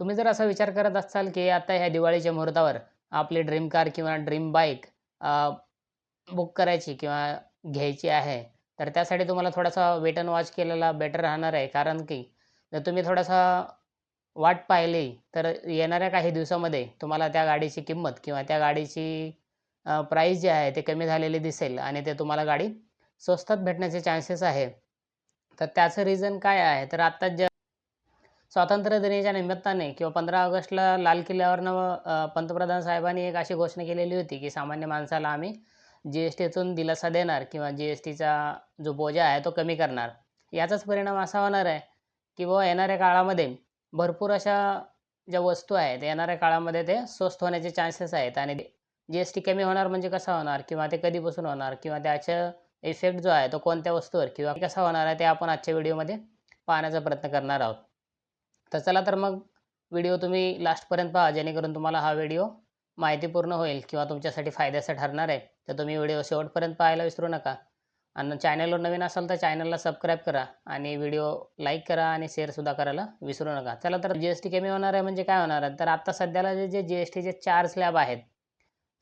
तुम्ही जर असा विचार करत असाल, की आता ह्या दिवाळीच्या मुहूर्तावर आपली ड्रीम कार किंवा ड्रीम बाईक बुक करायची किंवा घ्यायची आहे, तर त्यासाठी तुम्हाला थोडासा वेट अँड वॉच केलेला बेटर राहणार आहे. कारण की जर तुम्ही थोडासा वाट पाहिली, तर येणाऱ्या काही दिवसामध्ये तुम्हाला त्या गाडीची किंमत किंवा त्या गाडीची प्राईस जी आहे, ते कमी झालेली दिसेल आणि ते तुम्हाला गाडी स्वस्तात भेटण्याचे चान्सेस आहे. तर त्याचं रिझन काय आहे? तर आत्ताच ज्या स्वातंत्र्य दिनाच्या निमित्ताने किंवा 15 ऑगस्टला लाल किल्ल्यावरनं पंतप्रधान साहेबांनी एक अशी घोषणा केलेली होती, की सामान्य माणसाला आम्ही जी-एस-टीतून दिलासा देणार किंवा जी-एस-टीचा जो बोजा आहे तो कमी करणार. याचाच परिणाम असा होणार आहे, की व येणाऱ्या काळामध्ये भरपूर अशा ज्या वस्तू आहेत, येणाऱ्या काळामध्ये ते स्वस्त होण्याचे चान्सेस आहेत आणि जी-एस-टी कमी होणार म्हणजे कसा होणार किंवा ते कधीपासून होणार किंवा त्याचा इफेक्ट जो आहे तो कोणत्या वस्तूवर किंवा कसा होणार आहे, ते आपण आजच्या व्हिडिओमध्ये पाहण्याचा प्रयत्न करणार आहोत. तर चला तर मग व्हिडिओ तुम्ही लास्टपर्यंत पहा, जेणेकरून तुम्हाला हा व्हिडिओ माहितीपूर्ण होईल किंवा तुमच्यासाठी फायद्याचा ठरणार आहे. तर तुम्ही व्हिडिओ शेवटपर्यंत पाहायला विसरू नका आणि चॅनलवर नवीन असाल तर चॅनलला सबस्क्राईब करा आणि व्हिडिओ लाईक करा आणि शेअरसुद्धा करायला विसरू नका. चला तर जी-एस-टी कमी होणार आहे म्हणजे काय होणार आहे? तर आत्ता सध्याला जे जे जी-एस-टीचे चार स्लॅब आहेत,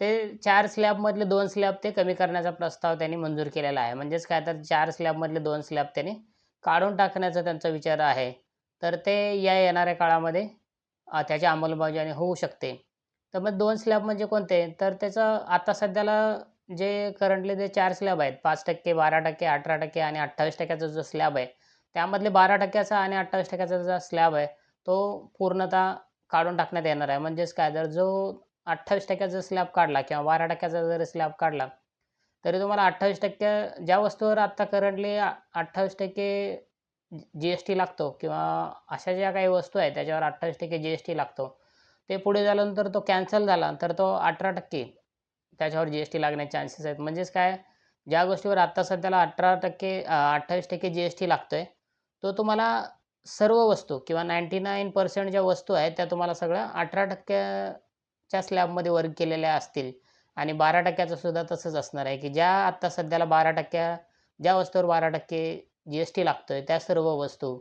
ते चार स्लॅबमधले दोन स्लॅब ते कमी करण्याचा प्रस्ताव त्यांनी मंजूर केलेला आहे. म्हणजेच काय तर चार स्लॅबमधले दोन स्लॅब त्यांनी काढून टाकण्याचा त्यांचा विचार आहे. तर ते या येणाऱ्या काळामध्ये त्याची अंमलबजावणी होऊ शकते. तर मग दोन स्लॅब म्हणजे कोणते? तर त्याचं आता सध्याला जे करंटली जे चार स्लॅब आहेत पाच टक्के बारा टक्के अठरा टक्के आणि अठ्ठावीस टक्क्याचा जो स्लॅब आहे त्यामधले बारा टक्क्याचा आणि अठ्ठावीस टक्क्याचा जो स्लॅब आहे तो पूर्णतः काढून टाकण्यात येणार आहे. म्हणजेच काय? जर जो अठ्ठावीस टक्क्याचा स्लॅब काढला किंवा बारा टक्क्याचा जर स्लॅब काढला तरी तुम्हाला अठ्ठावीस टक्के ज्या वस्तूवर आत्ता करंटली अठ्ठावीस टक्के जी-एस-टी लागतो किंवा अशा ज्या काही वस्तू आहेत, त्याच्यावर 28% जी-एस-टी लागतो. ते पुढे झाल्यानंतर तो कॅन्सल झाला, तर तो 18% त्याच्यावर जी-एस-टी लागण्याचे चान्सेस आहेत. म्हणजेच काय, ज्या गोष्टीवर आत्ता सध्याला अठरा टक्के अठ्ठावीस टक्के जी-एस-टी लागतो आहे तो तुम्हाला सर्व वस्तू किंवा 99% ज्या वस्तू आहेत, त्या तुम्हाला सगळ्या अठरा टक्क्याच्या स्लॅबमध्ये वर्ग केलेल्या असतील आणि 12% सुद्धा तसंच असणार आहे, की ज्या आत्ता सध्याला 12% ज्या वस्तूवर बारा टक्के जी-एस-टी लागतो आहे त्या सर्व वस्तू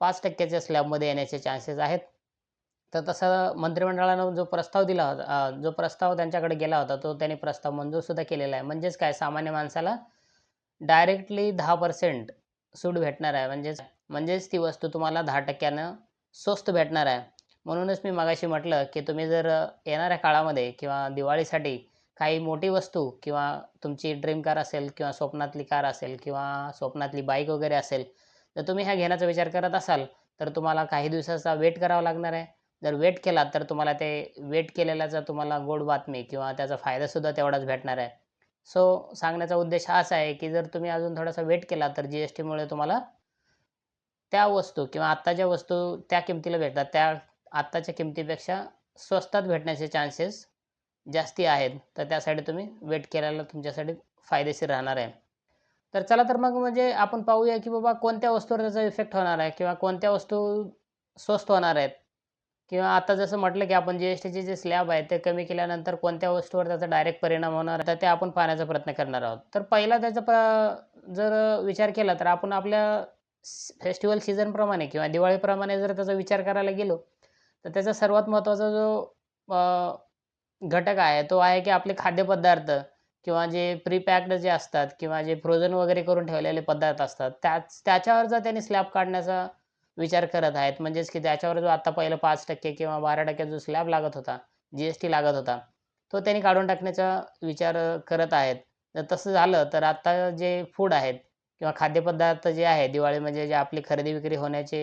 पाच टक्क्याच्या स्लॅबमध्ये येण्याचे चान्सेस आहेत. तर तसं मंत्रिमंडळानं जो प्रस्ताव दिला होता जो प्रस्ताव त्यांच्याकडे गेला होता, तो त्यांनी प्रस्ताव मंजूरसुद्धा केलेला आहे. म्हणजेच काय, सामान्य माणसाला डायरेक्टली 10% सूट भेटणार आहे. म्हणजेच म्हणजेच ती वस्तू तुम्हाला 10% स्वस्त भेटणार आहे. म्हणूनच मी मगाशी म्हटलं, की तुम्ही जर येणाऱ्या काळामध्ये किंवा दिवाळीसाठी काही मोठी वस्तू किंवा तुमची ड्रीम कार असेल किंवा स्वप्नातली कार असेल किंवा स्वप्नातली बाईक वगैरे असेल, तर तुम्ही ह्या घेण्याचा विचार करत असाल, तर तुम्हाला काही दिवसाचा वेट करावा लागणार आहे. जर वेट केला तर तुम्हाला ते वेट केलेल्याचा तुम्हाला गोड बातमी किंवा त्याचा फायदासुद्धा तेवढाच भेटणार आहे. सो सांगण्याचा उद्देश हाच आहे, की जर तुम्ही अजून थोडासा वेट केला, तर जी-एस-टीमुळे तुम्हाला त्या वस्तू किंवा आत्ता ज्या वस्तू त्या किमतीला भेटतात, त्या आत्ताच्या किमतीपेक्षा स्वस्तात भेटण्याचे चान्सेस जास्ती आहेत. तर त्यासाठी तुम्ही वेट केलेला तुमच्यासाठी फायदेशीर राहणार आहे. तर चला तर मग म्हणजे आपण पाहूया, की बाबा कोणत्या वस्तूवर त्याचा इफेक्ट होणार आहे किंवा कोणत्या वस्तू स्वस्त होणार आहेत किंवा आता जसं म्हटलं, की आपण जी-एस-टीचे जे स्लॅब आहे ते कमी केल्यानंतर कोणत्या वस्तूवर त्याचा डायरेक्ट परिणाम होणार आहे, तर ते आपण पाहण्याचा प्रयत्न करणार आहोत. तर पहिला त्याचा प जर विचार केला, तर आपण आपल्या फेस्टिवल सीझनप्रमाणे किंवा दिवाळीप्रमाणे जर त्याचा विचार करायला गेलो, तर त्याचा सर्वात महत्त्वाचा जो घटक आहे, तो आहे, की आपले खाद्यपदार्थ किंवा जे प्रीपॅक्ड जे असतात किंवा जे फ्रोझन वगैरे करून ठेवलेले पदार्थ असतात, त्याच त्याच्यावर जर त्यांनी स्लॅब काढण्याचा विचार करत आहेत, म्हणजेच की त्याच्यावर जो आता पहिलं पाच टक्के किंवा 12% जो स्लॅब लागत होता, जी-एस-टी लागत होता, तो त्यांनी काढून टाकण्याचा विचार करत आहेत. जर तसं झालं, तर आता जे फूड आहेत किंवा खाद्यपदार्थ जे आहे, दिवाळी म्हणजे जे आपली खरेदी विक्री होण्याचे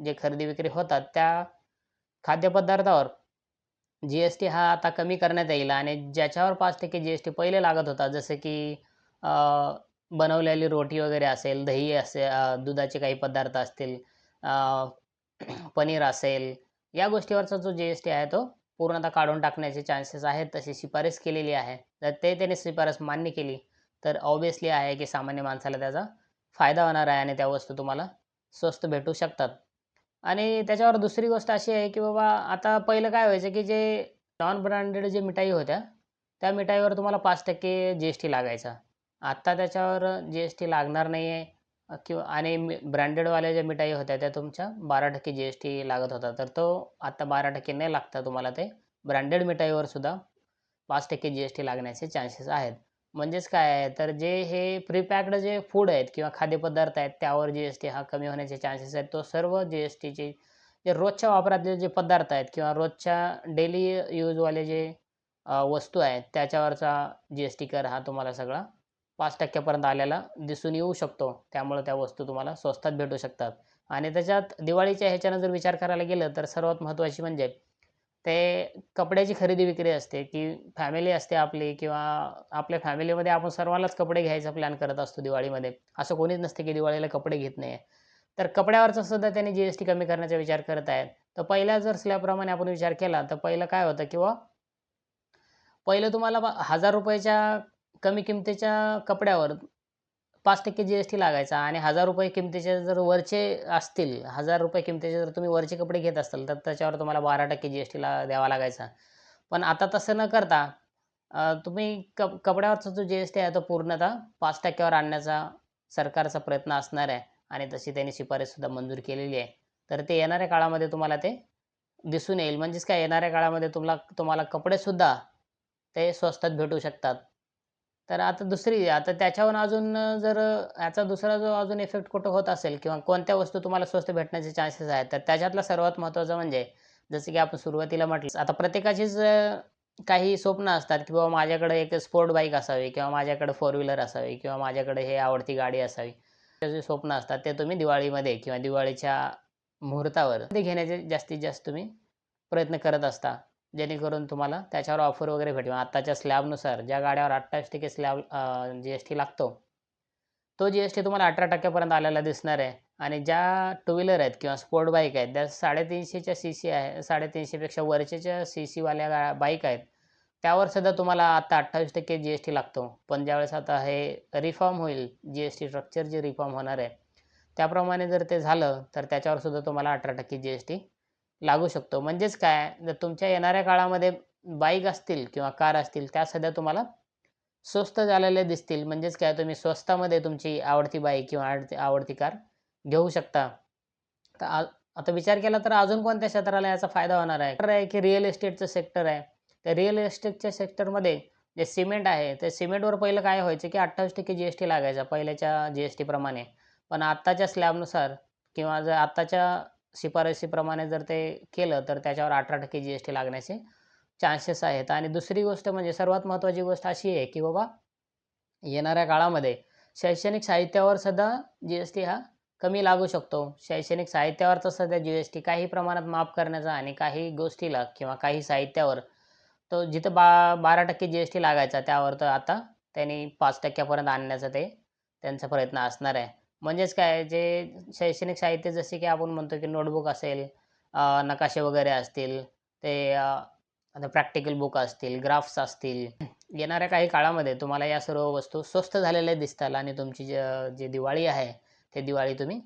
जे खरेदी विक्री होतात, त्या खाद्यपदार्थावर जी-एस-टी हा आता कमी करण्यात येईल आणि ज्याच्यावर पाच टक्के जी-एस-टी पहिले लागत होता, जसं की बनवलेली रोटी वगैरे असेल, दही असेल, दुधाचे काही पदार्थ असतील, पनीर असेल, या गोष्टीवरचा जो जी-एस-टी आहे, तो पूर्णतः काढून टाकण्याचे चान्सेस आहेत. तशी शिफारस केलेली आहे. तर ते त्याने शिफारस मान्य केली, तर ऑब्वियसली आहे, की सामान्य माणसाला त्याचा फायदा होणार आहे आणि त्या वस्तू तुम्हाला स्वस्त भेटू शकतात. आणि त्याच्यावर दुसरी गोष्ट अशी आहे, की बाबा आता पहिलं काय व्हायचं, की जे नॉन ब्रँडेड जे मिठाई होत्या, त्या मिठाईवर तुम्हाला पाच टक्के जी-एस-टी लागायचा. आत्ता त्याच्यावर जी-एस-टी लागणार नाही आहे. किंवा आणि मी ब्रँडेडवाल्या ज्या मिठाई होत्या त्या तुमच्या 12% जी-एस-टी लागत होता. तर तो आत्ता बारा टक्के नाही लागता तुम्हाला ते ब्रँडेड मिठाईवर सुद्धा पाच टक्के जी-एस-टी लागण्याचे चान्सेस आहेत. म्हणजेच काय आहे, तर जे हे प्रीपॅक्ड जे फूड आहेत किंवा खाद्यपदार्थ आहेत त्यावर जी-एस-टी हा कमी होण्याचे चान्सेस आहेत. तो सर्व जी-एस-टीचे जे रोजच्या वापरातले जे पदार्थ आहेत किंवा रोजच्या डेली यूजवाले जे वस्तू आहेत त्याच्यावरचा जी-एस-टी कर हा तुम्हाला सगळा पाच टक्क्यापर्यंत आलेला दिसून येऊ शकतो. त्यामुळे त्या वस्तू तुम्हाला स्वस्तात भेटू शकतात. आणि त्याच्यात दिवाळीच्या ह्याच्यानं जर विचार करायला गेलं तर सर्वात महत्त्वाची म्हणजे ते कपड्याची खरेदी-विक्री असते, की फॅमिली असते आपली किंवा आपल्या फॅमिलीमध्ये आपण सर्वांनाच कपडे घ्यायचा प्लॅन करत असतो दिवाळीमध्ये. असं कोणीच नसते, की दिवाळीला कपडे घेत नाही आहे. तर कपड्यावरचा सुद्धा त्यांनी जी-एस-टी कमी करण्याचा विचार करत आहेत. तर पहिल्या जर स्लॅबप्रमाणे आपण विचार केला तर पहिलं काय होतं किंवा पहिलं तुम्हाला हजार रुपयाच्या कमी किमतीच्या कपड्यावर पाच टक्के जी-एस-टी लागायचा आणि ₹1000 किमतीचे जर वरचे असतील, ₹1000 किमतीचे जर तुम्ही वरचे कपडे घेत असाल तर त्याच्यावर तुम्हाला 12% जी एस टीला द्यावा लागायचा. पण आता तसं न करता तुम्ही कप कपड्यावरचा जो जी-एस-टी आहे तो पूर्णतः पाच टक्क्यावर आणण्याचा सरकारचा प्रयत्न असणार आहे आणि तशी त्यांनी शिफारससुद्धा मंजूर केलेली आहे. तर ते येणाऱ्या काळामध्ये तुम्हाला ते दिसून येईल. म्हणजेच काय येणाऱ्या काळामध्ये तुम्हाला तुम्हाला कपडेसुद्धा ते स्वस्तात भेटू शकतात. तर आता दुसरी आता त्याच्याहून अजून जर याचा दुसरा जो अजून इफेक्ट कुठं होत असेल किंवा कोणत्या वस्तू तुम्हाला स्वस्त भेटण्याचे चान्सेस आहेत, तर त्याच्यातला सर्वात महत्त्वाचं म्हणजे जसं की आपण सुरुवातीला म्हटलं, आता प्रत्येकाचीच काही स्वप्न असतात, की बाबा माझ्याकडे एक स्पोर्ट बाईक असावी किंवा माझ्याकडे फोर व्हीलर असावी किंवा माझ्याकडे हे आवडती गाडी असावी. जे स्वप्न असतात ते तुम्ही दिवाळीमध्ये किंवा दिवाळीच्या मुहूर्तावर ते घेण्याचे जास्तीत जास्त तुम्ही प्रयत्न करत असता. जेणेकरून तुम्हाला त्याच्यावर ऑफर वगैरे भेटेल. आत्ताच्या स्लॅबनुसार ज्या गाड्यावर 28% स्लॅब जी-एस-टी लागतो, तो जी-एस-टी तुम्हाला अठरा टक्क्यापर्यंत आलेला दिसणार आहे. आणि ज्या टू व्हीलर आहेत किंवा स्पोर्ट बाईक आहेत, त्या साडेतीनशेच्या सी सी आहे साडेतीनशेपेक्षा वरचेच्या सी सीवाल्या गा बाईक आहेत, त्यावर सुद्धा तुम्हाला आता 28% जी-एस-टी लागतो. पण ज्यावेळेस आता हे रिफॉर्म होईल, जी-एस-टी स्ट्रक्चर जे रिफॉर्म होणार आहे, त्याप्रमाणे जर ते झालं तर त्याच्यावर सुद्धा तुम्हाला 18% जी-एस-टी लागू शकतो. म्हणजेच काय, जर तुमच्या येणाऱ्या काळामध्ये बाईक असतील किंवा कार असतील त्या सध्या तुम्हाला स्वस्त झालेले दिसतील. म्हणजेच काय तुम्ही स्वस्तामध्ये तुमची आवडती बाईक किंवा आवडती आवडती कार घेऊ शकता. तर आता विचार केला तर अजून कोणत्या क्षेत्राला याचा फायदा होणार आहे? तर आहे की रिअल इस्टेटचं सेक्टर आहे. त्या रिअल इस्टेटच्या सेक्टरमध्ये जे सिमेंट आहे, ते सिमेंटवर पहिलं काय व्हायचं, की 28% जी-एस-टी लागायचा पहिल्याच्या जी-एस-टीप्रमाणे. पण आत्ताच्या स्लॅबनुसार किंवा जर आत्ताच्या शिफारशीप्रमाणे जर ते केलं तर त्याच्यावर 18% जी-एस-टी लागण्याचे चान्सेस आहेत. आणि दुसरी गोष्ट म्हणजे सर्वात महत्त्वाची गोष्ट अशी आहे, की बाबा येणाऱ्या काळामध्ये शैक्षणिक साहित्यावर सुद्धा जी-एस-टी हा कमी लागू शकतो. शैक्षणिक साहित्यावर तर सध्या जी-एस-टी काही प्रमाणात माफ करण्याचा आणि काही गोष्टीला किंवा काही साहित्यावर तो जिथं बा 12% जी-एस-टी लागायचा त्यावर तर आता त्यांनी पाच टक्क्यापर्यंत आणण्याचा ते त्यांचा प्रयत्न असणार आहे. म्हणजेच काय, जे शैक्षणिक साहित्य जसे की आपण म्हणतो, की नोटबुक असेल, नकाशे वगैरे असतील, ते आता प्रॅक्टिकल बुक असतील, ग्राफ्स असतील, येणाऱ्या काही काळामध्ये तुम्हाला या सर्व वस्तू स्वस्त झालेल्या दिसतात आणि तुमची जे जी दिवाळी आहे, ते दिवाळी तुम्ही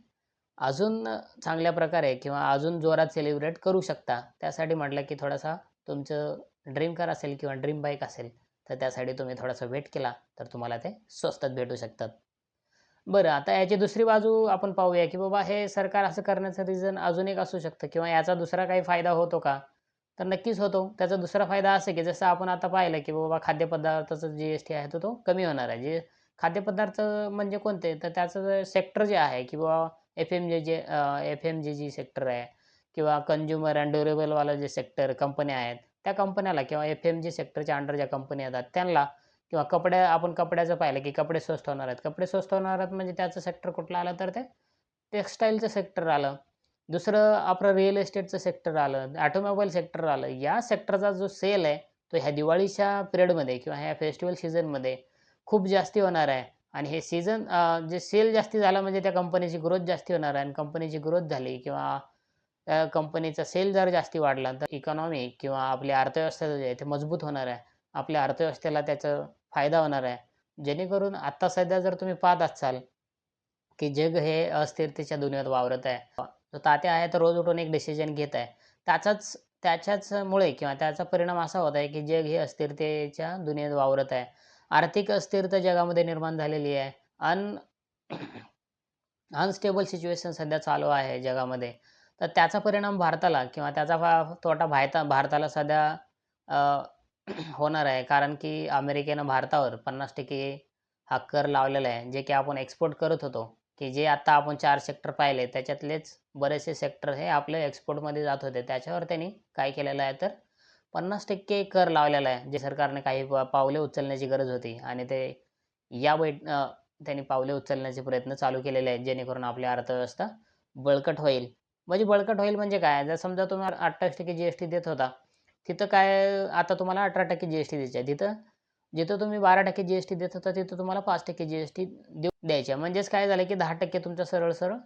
अजून चांगल्या प्रकारे किंवा अजून जोरात सेलिब्रेट करू शकता. त्यासाठी म्हटलं, की थोडासा तुमचं ड्रीम कार असेल किंवा ड्रीम बाईक असेल, तर त्यासाठी तुम्ही थोडासा वेट केला तर तुम्हाला ते स्वस्तात भेटू शकतात. बरं, आता याची दुसरी बाजू आपण पाहूया, की बाबा हे सरकार असं करण्याचं रिझन अजून एक असू शकतं किंवा याचा दुसरा काही फायदा होतो का? तर नक्कीच होतो. त्याचा दुसरा फायदा असा की जसं आपण आता पाहिलं, की बाबा खाद्यपदार्थाचा जी-एस-टी आहे तो तो कमी होणार आहे. जे खाद्यपदार्थ म्हणजे कोणते? तर त्याचं सेक्टर जे आहे की बाबा एफ एम जे जे एफ एम जे जी सेक्टर आहे किंवा कन्झ्युमर अँड ड्युरेबलवालं जे सेक्टर कंपन्या आहेत, त्या कंपन्याला किंवा एफ-एम-जी सेक्टरच्या अंडर ज्या कंपन्या येतात त्यांना किंवा कपड्या आपण कपड्याचं पाहिलं, की कपडे स्वस्त होणार आहेत. कपडे स्वस्त होणार आहेत म्हणजे त्याचं सेक्टर कुठलं आलं तर ते टेक्सटाईलचं सेक्टर आलं. दुसरं आपलं रिअल इस्टेटचं सेक्टर आलं, ऑटोमोबाईल सेक्टर आलं. या सेक्टरचा जो सेल आहे, तो ह्या दिवाळीच्या पिरियडमध्ये किंवा ह्या फेस्टिवल सीझनमध्ये खूप जास्ती होणार आहे. आणि हे सीझन जे सेल जास्ती झाला म्हणजे त्या कंपनीची ग्रोथ जास्ती होणार आहे आणि कंपनीची ग्रोथ झाली किंवा त्या कंपनीचा सेल जर जास्ती वाढला तर इकॉनॉमी किंवा आपली अर्थव्यवस्था जी आहे ती मजबूत होणार आहे. आपल्या अर्थव्यवस्थेला त्याचा फायदा होणार आहे. जेणेकरून आत्ता सध्या जर तुम्ही पाहत असाल, की जग हे अस्थिरतेच्या दुनियेत वावरत आहे. तो तात्या आहे तर रोज उठून एक डिसिजन घेत आहे. त्याचाच त्याच्याचमुळे किंवा त्याचा परिणाम असा होत आहे, की जग हे अस्थिरतेच्या दुनियेत वावरत आहे. आर्थिक अस्थिरता जगामध्ये निर्माण झालेली आहे. अन अनस्टेबल सिच्युएशन सध्या चालू आहे जगामध्ये तर त्याचा परिणाम भारताला किंवा त्याचा तोटा भारता भारताला सध्या होणार आहे. कारण की अमेरिकेनं भारतावर पन्नास टक्के हा कर लावलेला आहे जे की आपण एक्सपोर्ट करत होतो की जे आता आपण चार सेक्टर पाहिले त्याच्यातलेच बरेचसे सेक्टर हे आपले एक्सपोर्टमध्ये जात होते. त्याच्यावर त्यांनी काय केलेलं आहे तर पन्नास टक्के कर लावलेला आहे जे सरकारने काही पावले उचलण्याची गरज होती आणि ते या बैठ त्यांनी पावले उचलण्याचे प्रयत्न चालू केलेले आहेत जेणेकरून आपली अर्थव्यवस्था बळकट होईल. म्हणजे बळकट होईल म्हणजे काय? जर समजा तुम्ही अठ्ठावीस टक्के जी एस टी देत होता तिथं काय आता तुम्हाला अठरा टक्के जी एस टी द्यायची आहे. तिथं जिथं तुम्ही बारा टक्के जी एस टी देत होता तिथं तुम्हाला पाच टक्के जी एस टी देऊ द्यायची आहे. म्हणजेच काय झालं की दहा टक्के तुमचं सरळ सरळ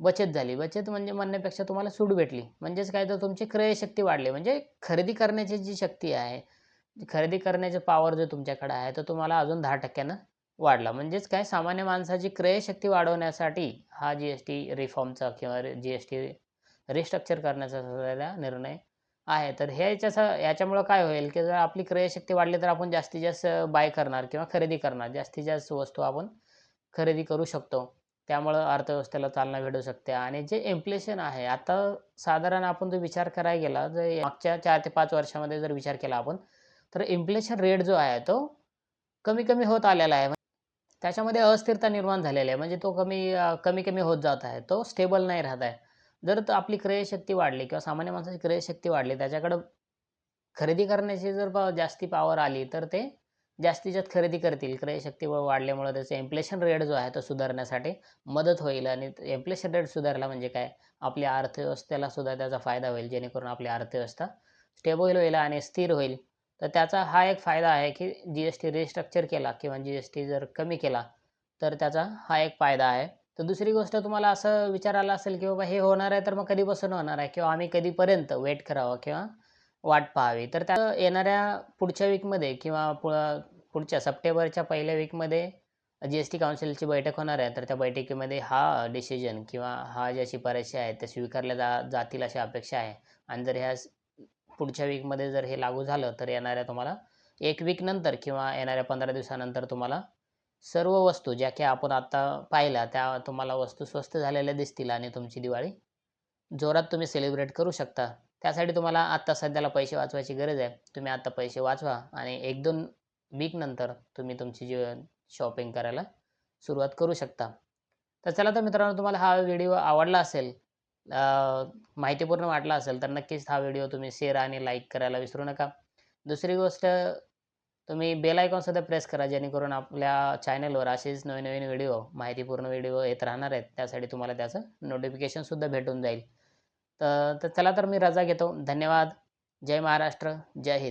बचत झाली. बचत म्हणजे म्हणण्यापेक्षा तुम्हाला सूट भेटली. म्हणजेच काय तर तुमची क्रयशक्ती वाढली. म्हणजे खरेदी करण्याची जी शक्ती आहे खरेदी करण्याचे पॉवर जो तुमच्याकडे आहे तर तुम्हाला अजून दहा टक्क्यानं वाढला. म्हणजेच काय सामान्य माणसाची क्रयशक्ती वाढवण्यासाठी हा जी एस टी रिफॉर्मचा किंवा जी एस टी रिस्ट्रक्चर करण्याचा सगळा निर्णय आहे. तर हे याच्यामुळं काय होईल की जर आपली क्रयशक्ती वाढली तर आपण जास्तीत जास्त बाय करणार किंवा खरेदी करणार. जास्तीत जास्त वस्तू आपण खरेदी करू शकतो. त्यामुळं अर्थव्यवस्थेला चालना भेटू शकते. आणि जे इन्फ्लेशन आहे आता साधारण आपण जो विचार करायला गेला जर मागच्या चार ते पाच वर्षामध्ये जर विचार केला आपण तर इन्फ्लेशन रेट जो आहे तो कमी कमी होत आलेला आहे. त्याच्यामध्ये अस्थिरता निर्माण झालेली आहे. म्हणजे तो कमी कमी कमी होत जात आहे. तो स्टेबल नाही राहत आहे. जर तो आपली क्रयशक्ती वाढली किंवा सामान्य माणसाची क्रयशक्ती वाढली त्याच्याकडं खरेदी करण्याची जर पा जास्ती पॉवर आली तर ते जास्तीत जास्त खरेदी करतील. क्रयशक्ती वाढल्यामुळे त्याचं इन्फ्लेशन रेट जो आहे तो सुधारण्यासाठी मदत होईल आणि इन्फ्लेशन रेट सुधारला म्हणजे काय? आपल्या अर्थव्यवस्थेला सुद्धा त्याचा फायदा होईल जेणेकरून आपली अर्थव्यवस्था स्टेबल होईल आणि स्थिर होईल. तर त्याचा हा एक फायदा आहे की जी एस टी रिस्ट्रक्चर केला किंवा जी एस टी जर कमी केला तर त्याचा हा एक फायदा आहे. तर दुसरी गोष्ट तुम्हाला असं विचारायला असेल की बाबा हे होणार आहे तर मग कधीपासून होणार आहे? किंवा आम्ही कधीपर्यंत वेट करावं किंवा वाट पाहावी? तर त्या येणाऱ्या पुढच्या वीकमध्ये किंवा पु पुढच्या सप्टेंबरच्या पहिल्या वीकमध्ये जी एस टी काउन्सिलची बैठक होणार आहे. तर त्या बैठकीमध्ये हा डिसिजन किंवा हा ज्या शिफारशी आहेत त्या स्वीकारल्या जा जातील अशी अपेक्षा आहे. आणि जर ह्या पुढच्या वीकमध्ये जर हे लागू झालं तर येणाऱ्या तुम्हाला एक वीक नंतर किंवा येणाऱ्या पंधरा दिवसानंतर तुम्हाला सर्व वस्तू ज्या की आपण आत्ता पाहिल्या त्या तुम्हाला वस्तू स्वस्त झालेल्या दिसतील आणि तुमची दिवाळी जोरात तुम्ही सेलिब्रेट करू शकता. त्यासाठी तुम्हाला आत्ता सध्याला पैसे वाचवायची गरज आहे. तुम्ही आत्ता पैसे वाचवा आणि एक दोन वीक नंतर तुम्ही तुमची जी शॉपिंग करायला सुरुवात करू शकता. तर चला तर मित्रांनो तुम्हाला हा व्हिडिओ आवडला असेल माहितीपूर्ण वाटला असेल तर नक्कीच हा व्हिडिओ तुम्ही शेअर आणि लाईक करायला विसरू नका. दुसरी गोष्ट तुम्ही बेल आयकॉनसुद्धा प्रेस करा जेणेकरून आपल्या चॅनलवर असेच नवीन नवीन व्हिडिओ माहितीपूर्ण व्हिडिओ येत राहणार आहेत. त्यासाठी तुम्हाला त्याचं नोटिफिकेशनसुद्धा भेटून जाईल. तर तर चला तर मी रजा घेतो. धन्यवाद. जय महाराष्ट्र. जय हिंद.